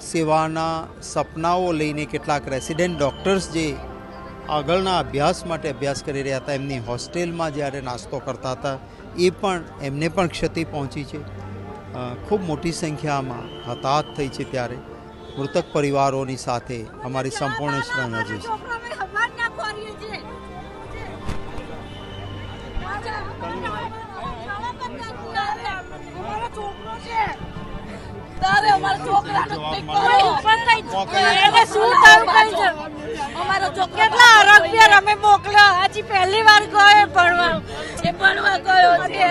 સેવાના સપનાઓ લઈને કેટલાક રેસિડેન્ટ ડૉક્ટર્સ જે આગળના અભ્યાસ માટે અભ્યાસ કરી રહ્યા હતા, એમની હોસ્ટેલમાં જ્યારે નાસ્તો કરતા હતા, એ પણ એમને પણ ક્ષતિ પહોંચી છે. ખૂબ મોટી સંખ્યામાં હતાહત થઈ છે ત્યારે. મૃતક પરિવારોની સાથે અમારી સંપૂર્ણ શ્રદ્ધાંજલિ છે. અમારા છોકરાનો શું છે? અમારો છોકરો કેટલા આરોગ્ય અમે મોકલ્યો. હજી પહેલી વાર ગયો ભણવા. એ ભણવા ગયો છે.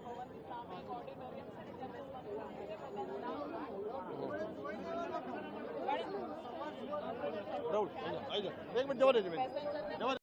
एक मिनिट जवळ